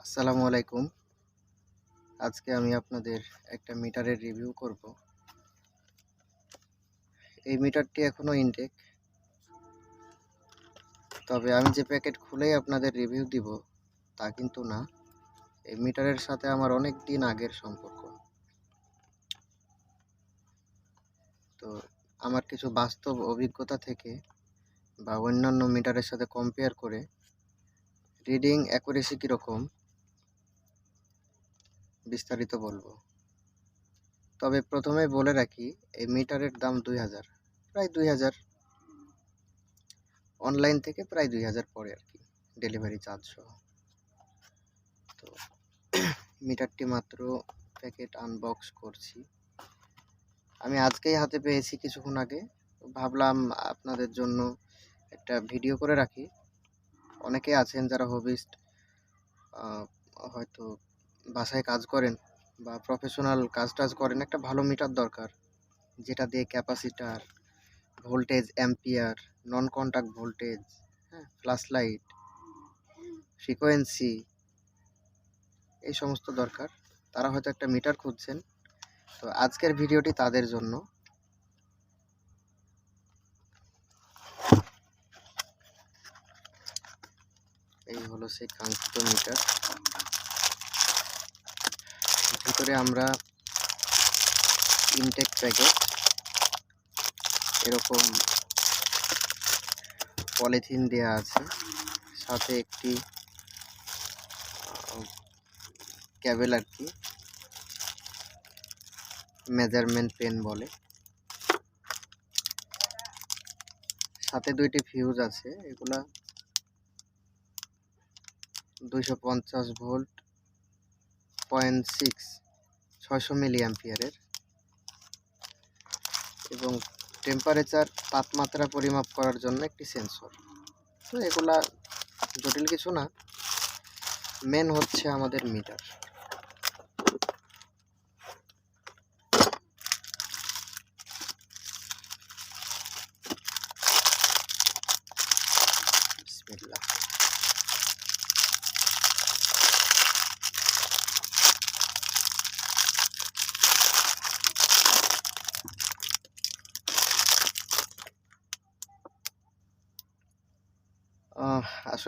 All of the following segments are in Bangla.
আসসালামু আলাইকুম। আজকে আমি আপনাদের একটা মিটারের রিভিউ করব। এই মিটারটি এখনও ইনটেক তবে আমি যে প্যাকেট খুলেই আপনাদের রিভিউ দিব, তা কিন্তু না। এই মিটারের সাথে আমার অনেক দিন আগের সম্পর্ক। তো আমার কিছু বাস্তব অভিজ্ঞতা থেকে বা অন্যান্য মিটারের সাথে কম্পেয়ার করে রিডিং অ্যাকুরেসি কীরকম বিস্তারিত বলব। তবে প্রথমে বলে রাখি, এই মিটারের দাম দুই হাজার, প্রায় দুই হাজার। অনলাইন থেকে প্রায় দুই হাজার পরে আর কি, ডেলিভারি চার্জ সহ তো মিটারটি মাত্র প্যাকেট আনবক্স করছি। আমি আজকেই হাতে পেয়েছি কিছুক্ষণ আগে। ভাবলাম আপনাদের জন্য একটা ভিডিও করে রাখি। অনেকে আছেন যারা হবিস্ট হয়তো বাসায় কাজ করেন বা প্রফেশনাল কাজ টাজ করেন, একটা ভালো মিটার দরকার। যেটা দিয়ে capacitor voltage ampere non contact voltage হ্যাঁ ফ্ল্যাশ লাইট ফ্রিকোয়েন্সি এই সমস্ত দরকার। তারা হয়তো একটা মিটার খুঁজছেন। তো আজকের ভিডিওটি তাদের জন্য। এই হলো সেই কাঙ্ক্ষিত মিটার ভিতরে আমরা ইনটেক প্যাকেট এরকম পলিথিন দেয়া আছে, সাথে একটি ক্যাবেল আর কি, মেজারমেন্ট পেন বলে। সাথে দুইটি ফিউজ আছে, এগুলা দুইশো পঞ্চাশ ভোল্ট পয়েন্ট সিক্স ছয়শো মিলি অ্যাম্পিয়ারের এবং টেম্পারেচার তাপমাত্রা পরিমাপ করার জন্য একটি সেন্সর তো এগুলা জটিল কিছু না। মেন হচ্ছে আমাদের মিটার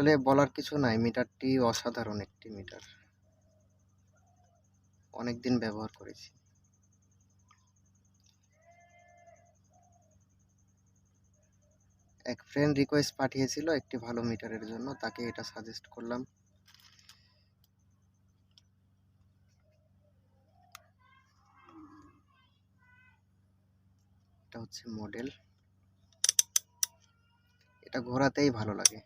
আসলে বলার কিছু নাই। মিটারটি অসাধারণ একটি মিটার। অনেক দিন ব্যবহার করেছি। এক ফ্রেন্ড রিকোয়েস্ট পাঠিয়েছিল একটি ভালো মিটারের জন্য, তাকে এটা সাজেস্ট করলাম। এটা হচ্ছে মডেল এটা ঘোরাতেই ভালো লাগে।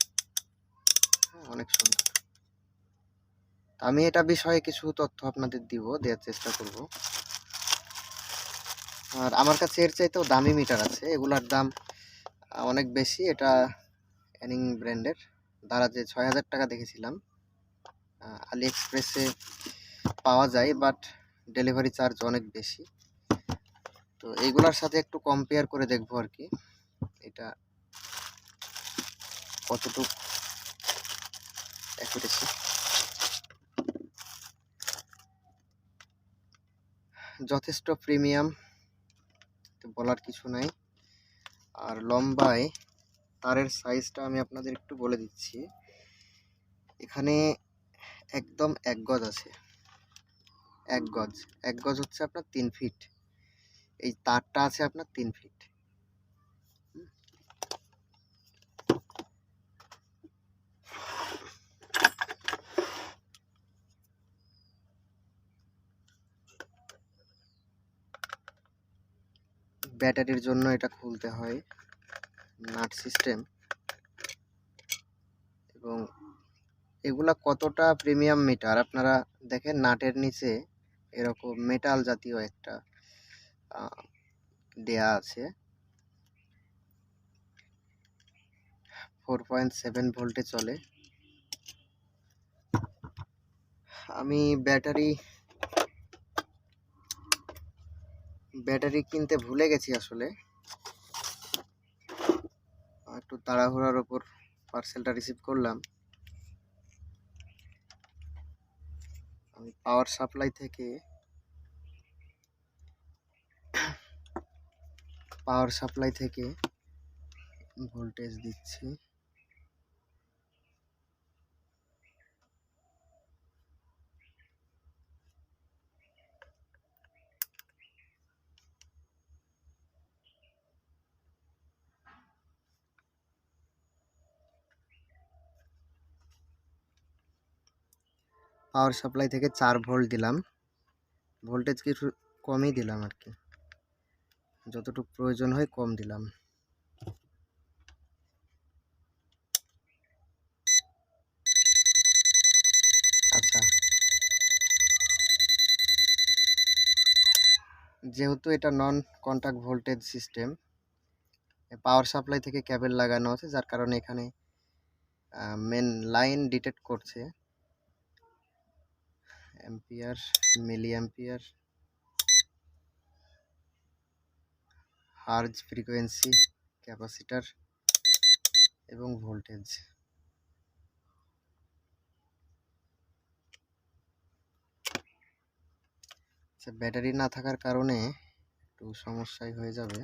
অনেক সুন্দর। আমি এটা বিষয়ে কিছু তথ্য আপনাদের দিব, দেওয়ার চেষ্টা করব। আর আমার কাছে এর চাইতেও দামি মিটার আছে। এগুলার দাম অনেক বেশি। এটা অ্যানিং ব্র্যান্ডের দ্বারা যে ছয় হাজার টাকা দেখেছিলাম আলি এক্সপ্রেসে পাওয়া যায় বাট ডেলিভারি চার্জ অনেক বেশি। তো এইগুলার সাথে একটু কম্পেয়ার করে দেখব আর কি। এটা কতটুক যথেষ্ট প্রিমিয়াম বলার কিছু নাই। আর লম্বায় তারের সাইজটা আমি আপনাদের একটু বলে দিচ্ছি। এখানে একদম এক গজ আছে। এক গজ। এক গজ হচ্ছে আপনার তিন ফিট। এই তারটা আছে আপনার তিন ফিট। ব্যাটারির জন্য এটা খুলতে হয় নাট সিস্টেম। এবং এগুলা কতটা প্রিমিয়াম মিটার? আপনারা দেখেন নাটের নিচে এরকম মেটাল জাতীয় একটা দেয়া আছে। ফোর পয়েন্ট সেভেন ভোল্টে চলে। আমি ব্যাটারি ব্যাটারি কিনতে ভুলে গেছি আসলে। একটু তাড়াহুড়ার ওপর পার্সেলটা রিসিভ করলাম। আমি পাওয়ার সাপ্লাই থেকে পাওয়ার সাপ্লাই থেকে ভোল্টেজ দিচ্ছি। পাওয়ার সাপ্লাই থেকে চার ভোল্ট দিলাম। ভোল্টেজ কিছু কমই দিলাম আর কি। যতটুকু প্রয়োজন হয় কম দিলাম। আচ্ছা। যেহেতু এটা non contact voltage system power supply থেকে ক্যাবেল লাগানো আছে, যার কারণে এখানে মেন লাইন ডিটেক্ট করছে। Ampere milli ampere hertz frequency, capacitor এবং ভোল্টেজ। আচ্ছা ব্যাটারি না থাকার কারণে একটু সমস্যাই হয়ে যাবে।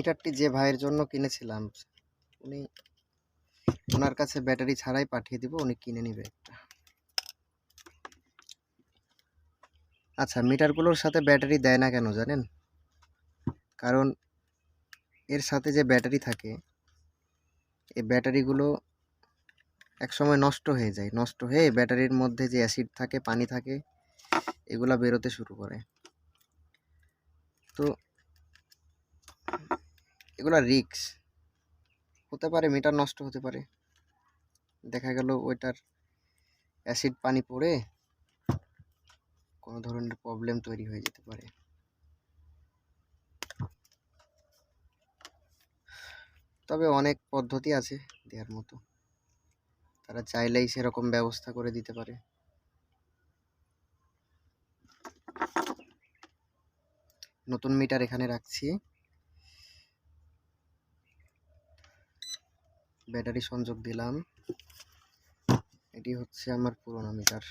মিটারটি যে ভাইয়ের জন্য কিনেছিলাম, উনি ওনার কাছে ব্যাটারি ছাড়াই পাঠিয়ে দিব, উনি কিনে নেবে একটা। আচ্ছা মিটারগুলোর সাথে ব্যাটারি দেয় না কেন জানেন? কারণ এর সাথে যে ব্যাটারি থাকে, এই ব্যাটারিগুলো একসময় নষ্ট হয়ে যায়। নষ্ট হয়ে ব্যাটারির মধ্যে যে অ্যাসিড থাকে, পানি থাকে, এগুলা বেরোতে শুরু করে। তো এগুলা রিক্স হতে পারে মিটার নষ্ট হতে পারে। দেখা গেল ওইটার অ্যাসিড পানি পড়ে কোনো ধরনের প্রবলেম তৈরি হয়ে যেতে পারে। তবে অনেক পদ্ধতি আছে দেওয়ার মতো। তারা চাইলেই সেরকম ব্যবস্থা করে দিতে পারে। নতুন মিটার এখানে রাখছি। ব্যাটারি সংযোগ দিলাম। এটি হচ্ছে আমার পুরোনো মিটার।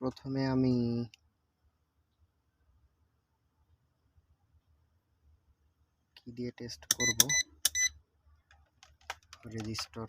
প্রথমে আমি কি দিয়ে টেস্ট করব? রেজিস্টর।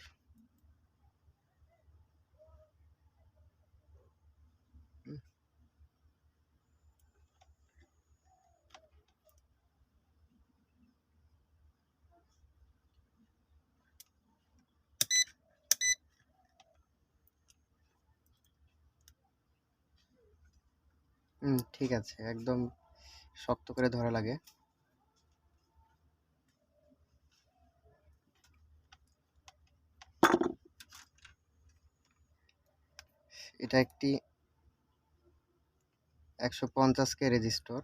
ঠিক আছে একদম শক্ত করে ধরা লাগে। এটা একটি একশো পঞ্চাশ কে রেজিস্টর।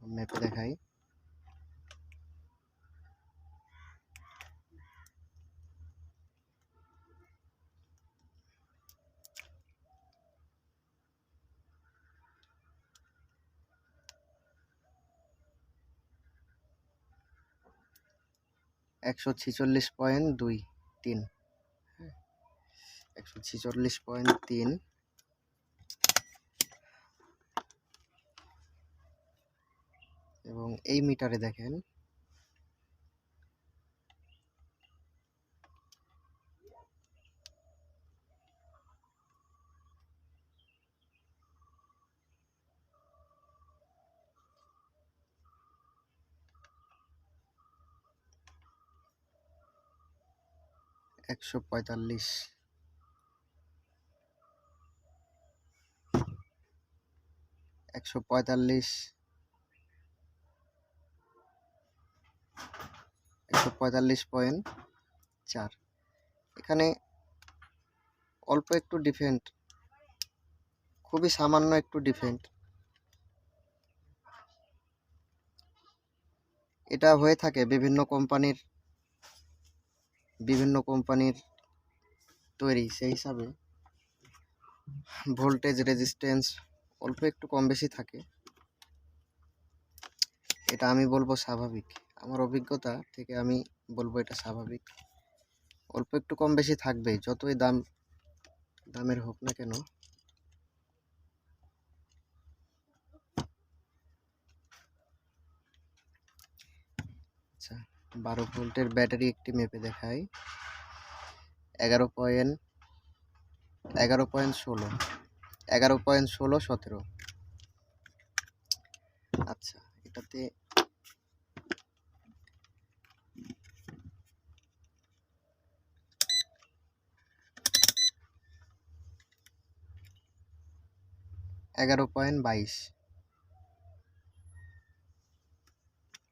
ম্যাপে দেখাই। একশো ছিচল্লিশ পয়েন্ট দুই তিন। হ্যাঁ। একশো ছিচল্লিশ পয়েন্ট তিন। এবং এই মিটারে দেখেন। একশো পঁয়তাল্লিশ। একশো পঁয়তাল্লিশ। পঁয়তাল্লিশ পয়েন্ট চার। এখানে অল্প একটু ডিফেন্ট খুবই সামান্য একটু ডিফেন্ট এটা হয়ে থাকে বিভিন্ন কোম্পানির বিভিন্ন কোম্পানির তৈরি সেই হিসাবে। ভোল্টেজ রেজিস্ট্যান্স অল্প একটু কম বেশি থাকে। এটা আমি বলব স্বাভাবিক। আমার অভিজ্ঞতা থেকে আমি বলব এটা স্বাভাবিক। অল্প একটু কম বেশি থাকবেই, যতই দাম, দামের হোক না কেন। আচ্ছা বারো ভোল্টের ব্যাটারি একটি মেপে দেখাই। এগারো পয়েন্ট এগারো পয়েন্ট ষোলো, এগারো পয়েন্ট ষোলো সতেরো। আচ্ছা এটাতে এগারো পয়েন্ট বাইশ।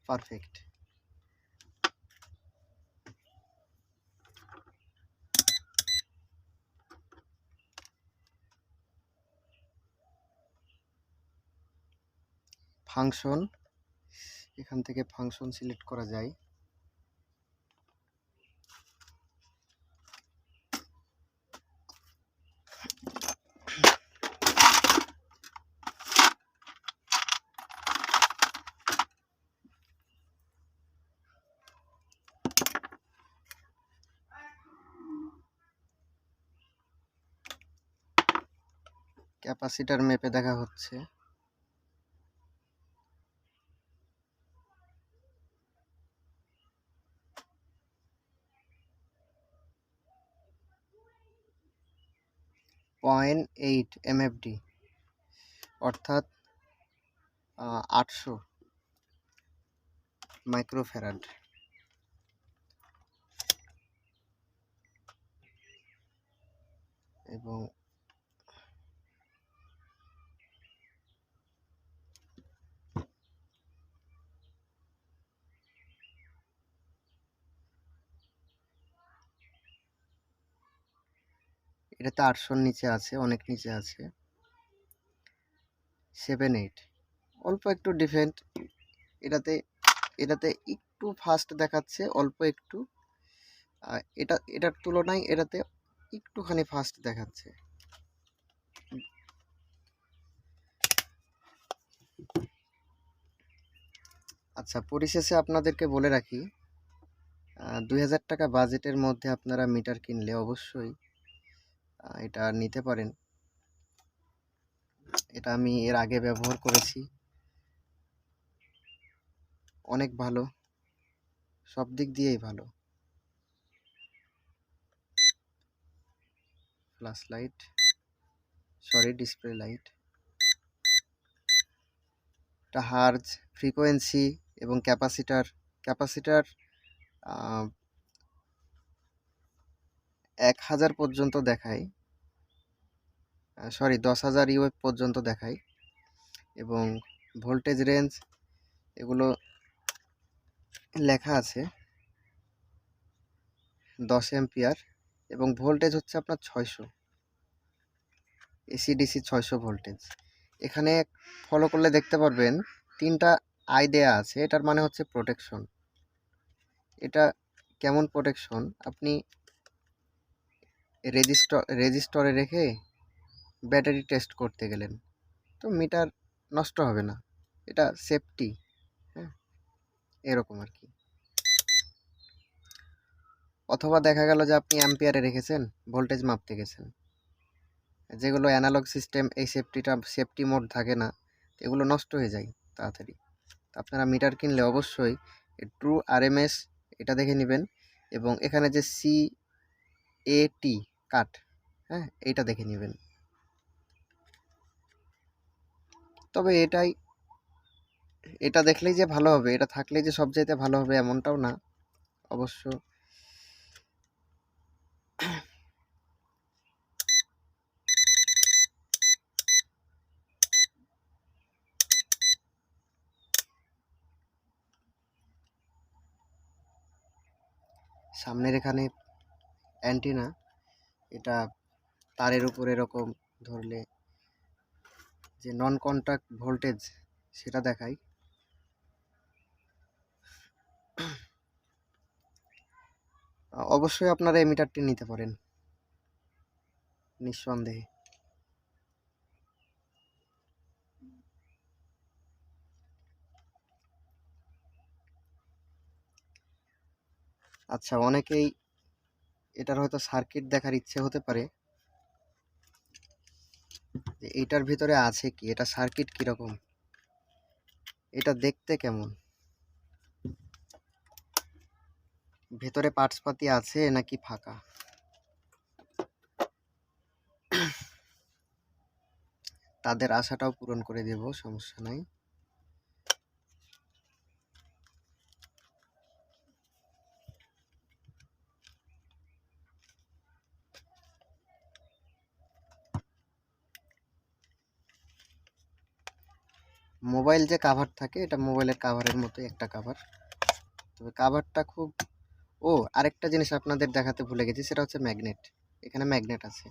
পারফেক্ট। ফাংশন এখান থেকে ফাংশন সিলেক্ট করা যায়। ক্যাপাসিটার মেপে দেখা হচ্ছে। পয়েন্ট এইট এমএফডি অর্থাৎ আটশো মাইক্রোফ্যারাড। এবং এটাতে আটশোর নিচে আছে, অনেক নিচে আছে। সেভেন এইট অল্প একটু ডিফেন্ট এটাতে এটাতে একটু ফাস্ট দেখাচ্ছে, অল্প একটু। এটা, এটার তুলনায় এটাতে একটুখানি ফাস্ট দেখাচ্ছে। আচ্ছা পরিশেষে আপনাদেরকে বলে রাখি দুই হাজার টাকা বাজেটের মধ্যে আপনারা মিটার কিনলে অবশ্যই এটা নিতে পারেন। এটা আমি এর আগে ব্যবহার করেছি। অনেক ভালো। সব দিক দিয়েই ভালো। Flash light, sorry, display light. এটা হার্জ, ফ্রিকোয়েন্সি এবং ক্যাপাসিটার। ক্যাপাসিটার এক হাজার পর্যন্ত দেখায়। সরি দশ হাজার ইউএফ পর্যন্ত দেখায় এবং ভোল্টেজ রেঞ্জ এগুলো লেখা আছে দশ এম্পিয়ার এবং ভোল্টেজ হচ্ছে আপনার ছয়শো। এসি ডিসি ছয়শো ভোল্টেজ। এখানে ফলো করলে দেখতে পারবেন তিনটা আই দেয়া আছে, এটার মানে হচ্ছে প্রোটেকশন এটা কেমন প্রোটেকশন আপনি রেজিস্টর রেজিস্টরে রেখে ব্যাটারি টেস্ট করতে গেলেন। তো মিটার নষ্ট হবে না। এটা সেফটি হ্যাঁ? এরকম আর কি। অথবা দেখা গেল যে আপনি অ্যাম্পিয়ারে রেখেছেন, ভোল্টেজ মাপতে গেছেন। যেগুলো অ্যানালগ সিস্টেম এই সেফটিটা সেফটি মোড থাকে না, এগুলো নষ্ট হয়ে যায় তাড়াতাড়ি। আপনারা মিটার কিনলে অবশ্যই ট্রু আরএমএস এটা দেখে নেবেন এবং এখানে যে সি এ টি কাট হ্যাঁ? এইটা দেখে নেবেন। তবে এটাই, এটা দেখলেই যে ভালো হবে, এটা থাকলেই যে সব চাইতে ভালো হবে এমনটাও না, অবশ্য। সামনের এখানে অ্যান্টিনা, এটা তারের উপর এরকম ধরলে যে নন কন্ট্যাক্ট ভোল্টেজ সেটা দেখায় আ- অবশ্যই আপনারা এই মিটারটি নিতে পারেন। নিঃসন্দেহে। আচ্ছা অনেকেই এটার হয়তো সার্কিট দেখার ইচ্ছে হতে পারে। যে এইটার ভিতরে আছে কি? এটা সার্কিট কীরকম? এটা দেখতে কেমন? ভেতরে পার্টসপাতি আছে নাকি ফাঁকা? তাদের আশাটাও পূরণ করে দেব, সমস্যা নাই। মোবাইল যে কাভার থাকে, এটা মোবাইলের কাভারের মতোই একটা কাভার তবে কাভারটা খুব, ও, আরেকটা জিনিস আপনাদের দেখাতে ভুলে গেছি, সেটা হচ্ছে ম্যাগনেট এখানে ম্যাগনেট আছে।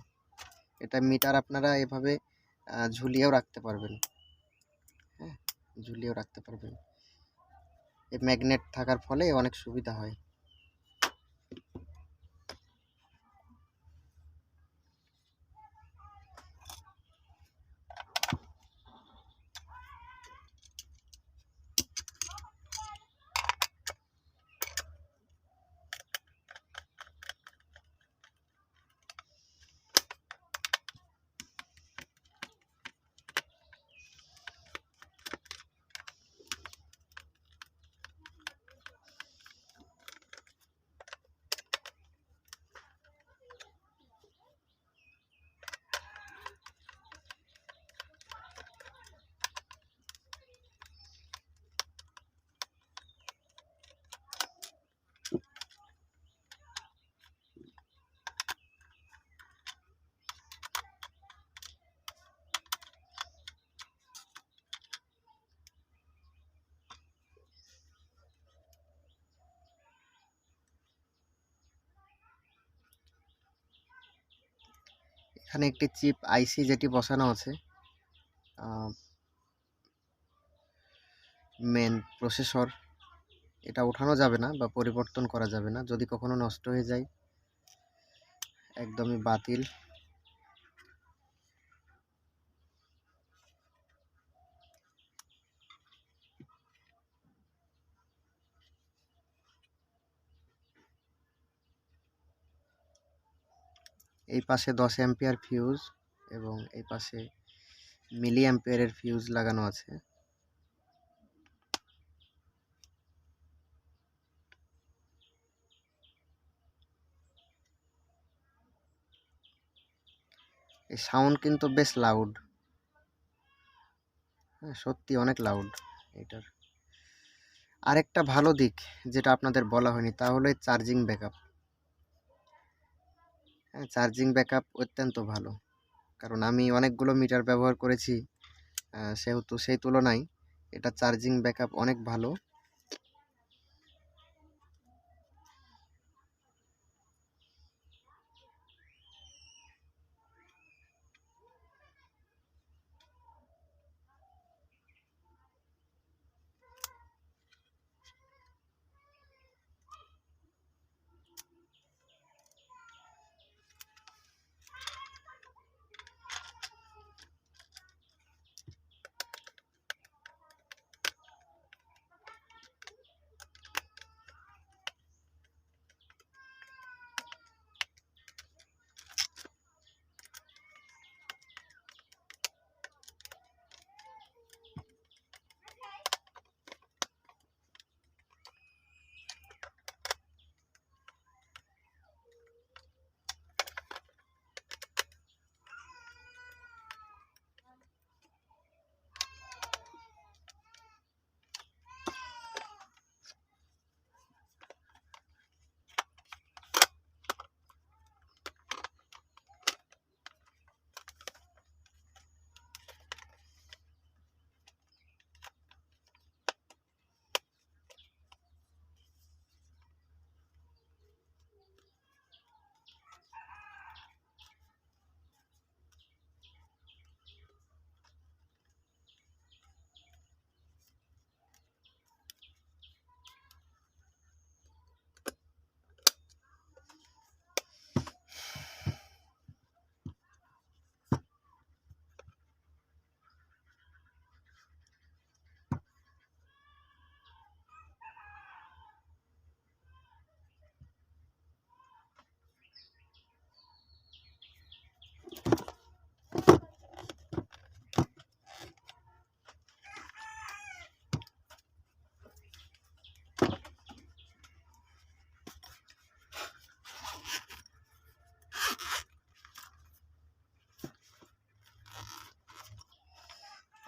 এটা মিটার আপনারা এভাবে ঝুলিয়েও রাখতে পারবেন। হ্যাঁ ঝুলিয়েও রাখতে পারবেন। এই ম্যাগনেট থাকার ফলে অনেক সুবিধা হয়। এখানে একটি চিপ আইসি যেটি বসানো আছে মেন প্রসেসর এটা ওঠানো যাবে না বা পরিবর্তন করা যাবে না। যদি কখনো নষ্ট হয়ে যায়, একদমই বাতিল। এই পাশে দশ অ্যাম্পিয়ার ফিউজ এবং এই পাশে মিলি অ্যাম্পিয়ারের ফিউজ লাগানো আছে। এই সাউন্ড কিন্তু বেশ লাউড হ্যাঁ সত্যি অনেক লাউড এটার। আরেকটা ভালো দিক যেটা আপনাদের বলা হয়নি, তা হলো চার্জিং ব্যাকআপ চার্জিং ব্যাকআপ অত্যন্ত ভালো। কারণ আমি অনেকগুলো মিটার ব্যবহার করেছি সেহেতু, সেই তুলনায় এটা চার্জিং ব্যাকআপ অনেক ভালো।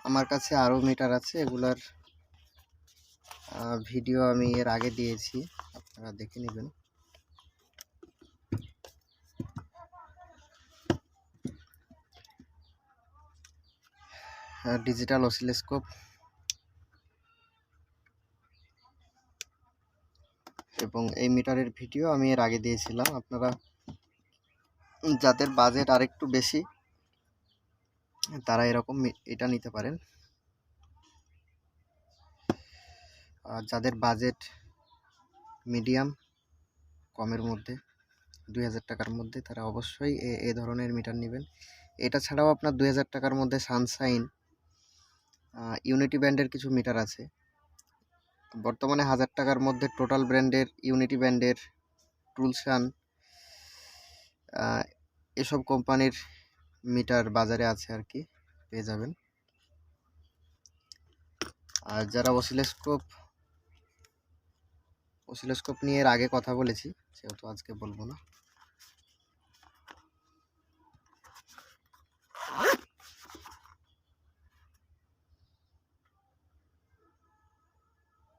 আমার কাছে আরও মিটার আছে, এগুলার ভিডিও আমি এর আগে দিয়েছি, আপনারা দেখে নেবেন। ডিজিটাল অসিলোস্কোপ এবং এই মিটারের ভিডিও আমি এর আগে দিয়েছিলাম, আপনারা, যাদের বাজেট আরেকটু বেশি তারা এরকম এটা নিতে পারেন। আর যাদের বাজেট মিডিয়াম কমের মধ্যে, দুই হাজার টাকার মধ্যে, তারা অবশ্যই এ ধরনের মিটার নেবেন। এটা ছাড়াও আপনার দুই হাজার টাকার মধ্যে সানশাইন ইউনিটি ব্যান্ডের কিছু মিটার আছে। বর্তমানে হাজার টাকার মধ্যে টোটাল ব্র্যান্ডের ইউনিটি ব্যান্ডের টুলসান এসব কোম্পানির মিটার বাজারে আছে আর কি, পেয়ে যাবেন। আর যারা অসিলোস্কোপ অসিলোস্কোপ নিয়ে এর আগে কথা বলেছি, সেহেতু আজকে বলব না।